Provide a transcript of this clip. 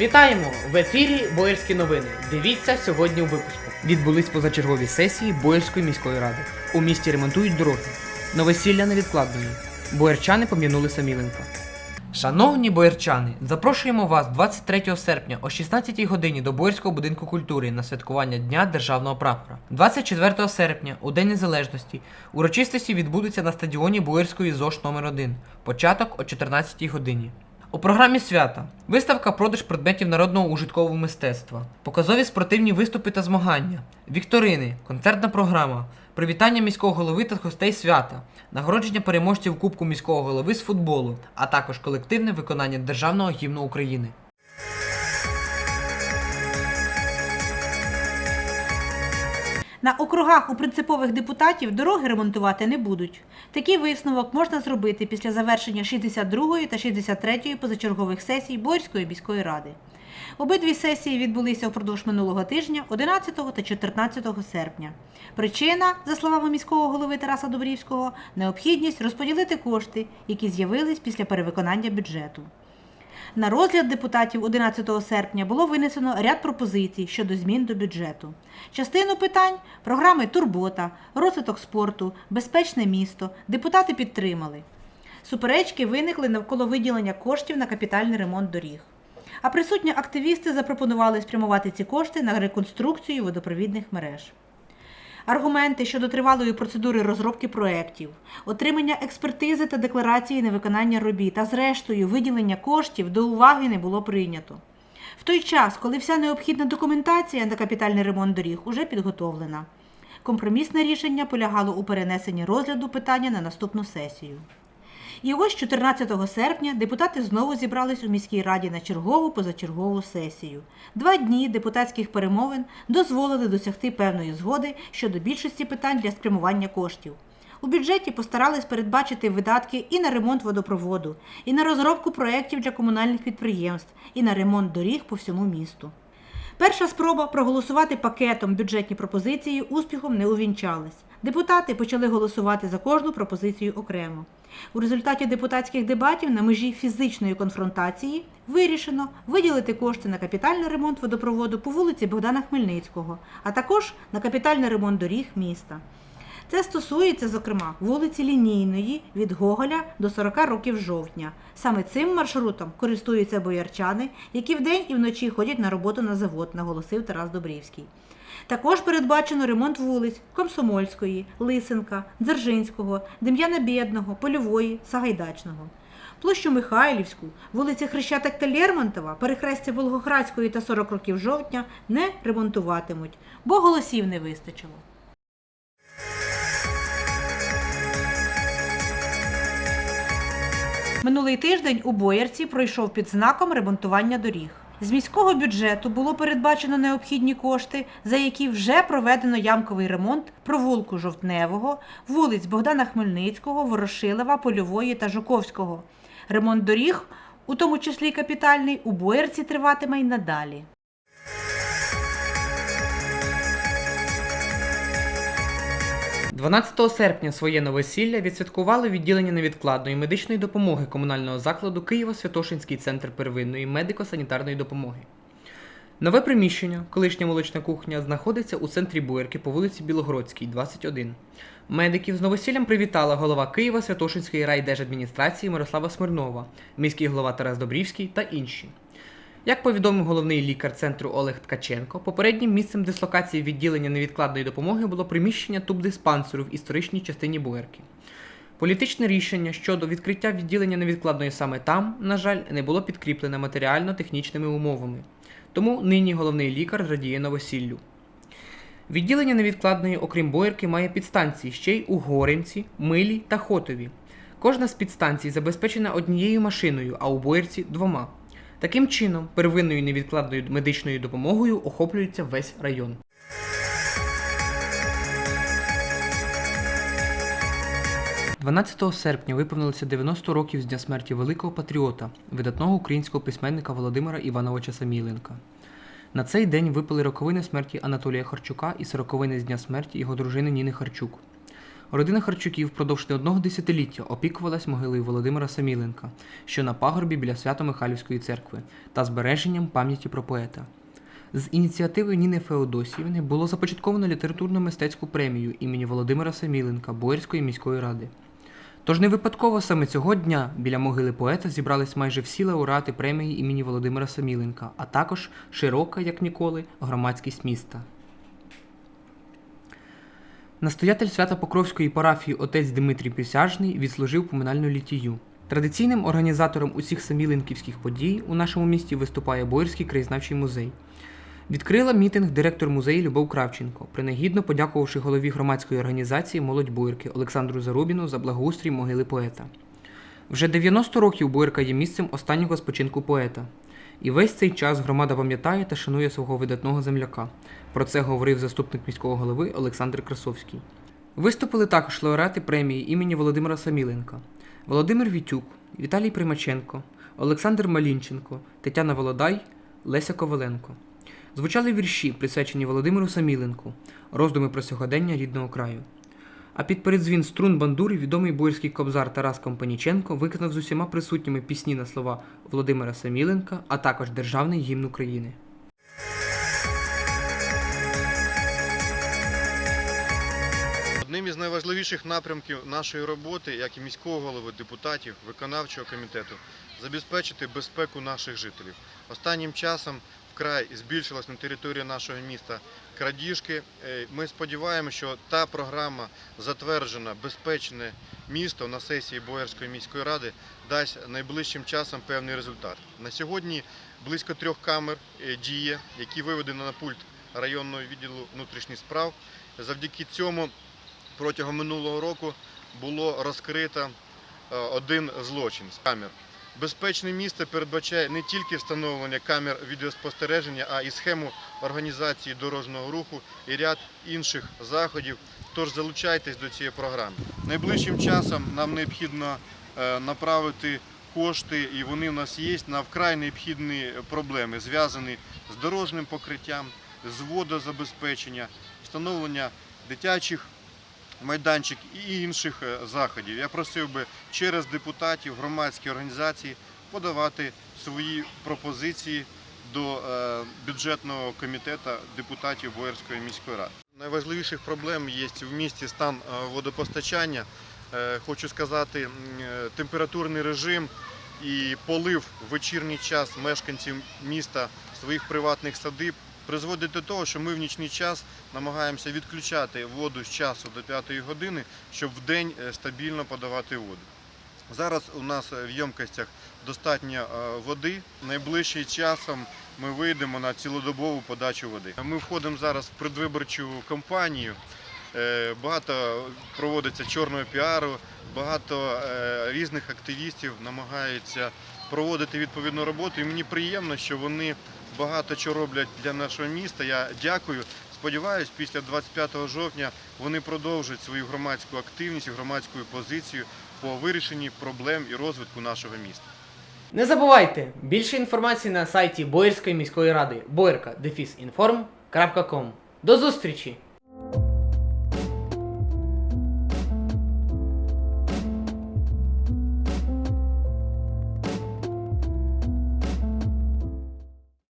Вітаємо! В ефірі Боярські новини. Дивіться сьогодні у випуску. Відбулись позачергові сесії Боярської міської ради. У місті ремонтують дороги. Новосілля невідкладної. Боярчани пом'янули Саміленка. Шановні боярчани, запрошуємо вас 23 серпня о 16 годині до Боярського будинку культури на святкування Дня Державного прапора. 24 серпня, у День Незалежності, урочистості відбудуться на стадіоні Боярської ЗОШ номер 1 Початок о 14 годині. У програмі свята виставка продаж предметів народного ужиткового мистецтва, показові спортивні виступи та змагання, вікторини, концертна програма, привітання міського голови та гостей свята, нагородження переможців Кубку міського голови з футболу, а також колективне виконання державного гімну України. На округах у принципових депутатів дороги ремонтувати не будуть. Такий висновок можна зробити після завершення 62-ї та 63-ї позачергових сесій Борської міської ради. Обидві сесії відбулися впродовж минулого тижня, 11 та 14 серпня. Причина, за словами міського голови Тараса Добрівського, необхідність розподілити кошти, які з'явились після перевиконання бюджету. На розгляд депутатів 11 серпня було винесено ряд пропозицій щодо змін до бюджету. Частину питань програми Турбота, розвиток спорту, безпечне місто депутати підтримали. Суперечки виникли навколо виділення коштів на капітальний ремонт доріг. А присутні активісти запропонували спрямувати ці кошти на реконструкцію водопровідних мереж. Аргументи щодо тривалої процедури розробки проєктів, отримання експертизи та декларації невиконання робіт, а зрештою виділення коштів до уваги не було прийнято. В той час, коли вся необхідна документація на капітальний ремонт доріг уже підготовлена. Компромісне рішення полягало у перенесенні розгляду питання на наступну сесію. І ось 14 серпня депутати знову зібрались у міській раді на чергову позачергову сесію. Два дні депутатських перемовин дозволили досягти певної згоди щодо більшості питань для спрямування коштів. У бюджеті постарались передбачити видатки і на ремонт водопроводу, і на розробку проєктів для комунальних підприємств, і на ремонт доріг по всьому місту. Перша спроба проголосувати пакетом бюджетні пропозиції успіхом не увінчалась. Депутати почали голосувати за кожну пропозицію окремо. У результаті депутатських дебатів на межі фізичної конфронтації вирішено виділити кошти на капітальний ремонт водопроводу по вулиці Богдана Хмельницького, а також на капітальний ремонт доріг міста. Це стосується, зокрема, вулиці Лінійної від Гоголя до 40 років жовтня. Саме цим маршрутом користуються боярчани, які вдень і вночі ходять на роботу на завод, наголосив Тарас Добрівський. Також передбачено ремонт вулиць Комсомольської, Лисенка, Дзержинського, Дем'яна Бєдного, Польової, Сагайдачного. Площу Михайлівську, вулиці Хрещатик та Лермонтова, перехрестя Волгоградської та 40 років жовтня не ремонтуватимуть, бо голосів не вистачило. Минулий тиждень у Боярці пройшов під знаком ремонтування доріг. З міського бюджету було передбачено необхідні кошти, за які вже проведено ямковий ремонт провулку Жовтневого, вулиць Богдана Хмельницького, Ворошилова, Польової та Жуковського. Ремонт доріг, у тому числі капітальний, у Боярці триватиме й надалі. – 12 серпня своє новосілля відсвяткували відділення невідкладної медичної допомоги комунального закладу Києво-Святошинський центр первинної медико-санітарної допомоги. Нове приміщення, колишня молочна кухня, знаходиться у центрі Боярки по вулиці Білогородській, 21. Медиків з новосіллям привітала голова Києва-Святошинської райдержадміністрації Мирослава Смирнова, міський голова Тарас Добрівський та інші. Як повідомив головний лікар центру Олег Ткаченко, попереднім місцем дислокації відділення невідкладної допомоги було приміщення тубдиспансеру в історичній частині Боярки. Політичне рішення щодо відкриття відділення невідкладної саме там, на жаль, не було підкріплене матеріально-технічними умовами. Тому нині головний лікар радіє новосіллю. Відділення невідкладної, окрім Боярки, має підстанції ще й у Горинці, Милі та Хотові. Кожна з підстанцій забезпечена однією машиною, а у Боярці двома. Таким чином, первинною невідкладною медичною допомогою охоплюється весь район. – 12 серпня виповнилося 90 років з дня смерті великого патріота, видатного українського письменника Володимира Івановича Саміленка. На цей день випали роковини смерті Анатолія Харчука і сороковини з дня смерті його дружини Ніни Харчук. Родина Харчуків впродовж не одного десятиліття опікувалась могилою Володимира Саміленка, що на пагорбі біля Свято-Михайлівської церкви, та збереженням пам'яті про поета. З ініціативи Ніни Феодосіївни було започатковано літературно-мистецьку премію імені Володимира Саміленка Боярської міської ради. Тож не випадково саме цього дня біля могили поета зібрались майже всі лауреати премії імені Володимира Саміленка, а також широка, як ніколи, громадськість міста. Настоятель Свято-Покровської парафії отець Дмитрій Присяжний відслужив поминальну літію. Традиційним організатором усіх саміленківських подій у нашому місті виступає Боярський краєзнавчий музей. Відкрила мітинг директор музею Любов Кравченко, принагідно подякувавши голові громадської організації Молодь Боярки Олександру Зарубіну за благоустрій могили поета. Вже 90 років Боярка є місцем останнього спочинку поета. І весь цей час громада пам'ятає та шанує свого видатного земляка. Про це говорив заступник міського голови Олександр Красовський. Виступили також лауреати премії імені Володимира Саміленка, Володимир Вітюк, Віталій Примаченко, Олександр Малінченко, Тетяна Володай, Леся Коваленко. Звучали вірші, присвячені Володимиру Саміленку, роздуми про сьогодення рідного краю. А під передзвін струн бандури відомий боярський кобзар Тарас Компаніченко виконав з усіма присутніми пісні на слова Володимира Саміленка, а також державний гімн України. Одним із найважливіших напрямків нашої роботи, як і міського голови, депутатів, виконавчого комітету, забезпечити безпеку наших жителів. Останнім часом вкрай збільшилась на території нашого міста крадіжки. Е, Ми сподіваємося, що та програма затверджена безпечне місто на сесії Боярської міської ради дасть найближчим часом певний результат. На сьогодні близько трьох камер е, діє, які виведені на пульт районного відділу внутрішніх справ. Завдяки цьому протягом минулого року було розкрито е, один злочин з камер. Безпечне місце передбачає не тільки встановлення камер відеоспостереження, а і схему організації дорожнього руху і ряд інших заходів. Тож залучайтесь до цієї програми. Найближчим часом нам необхідно е, направити кошти, і вони в нас є на вкрай необхідні проблеми, зв'язані з дорожнім покриттям, з водозабезпечення, встановлення дитячих майданчик і інших е, заходів. Я просив би через депутатів, громадські організації подавати свої пропозиції до е, бюджетного комітету депутатів Боярської міської ради. Найважливіших проблем є в місті стан е, водопостачання. Хочу сказати, температурний режим і полив в вечірній час мешканців міста своїх приватних садиб призводить до того, що ми в нічний час намагаємося відключати воду з часу до 5 години, щоб в день е, стабільно подавати воду. Зараз у нас е, в ємкостях достатньо е, води. Найближчим часом ми вийдемо на цілодобову подачу води. Ми входимо зараз в предвиборчу кампанію. Багато проводиться чорного піару, багато різних активістів намагаються проводити відповідну роботу. І мені приємно, що вони багато чого роблять для нашого міста. Я дякую. Сподіваюсь, після 25 жовтня вони продовжать свою громадську активність, і громадську позицію по вирішенні проблем і розвитку нашого міста. Не забувайте, більше інформації на сайті Боярської міської ради boярka До зустрічі!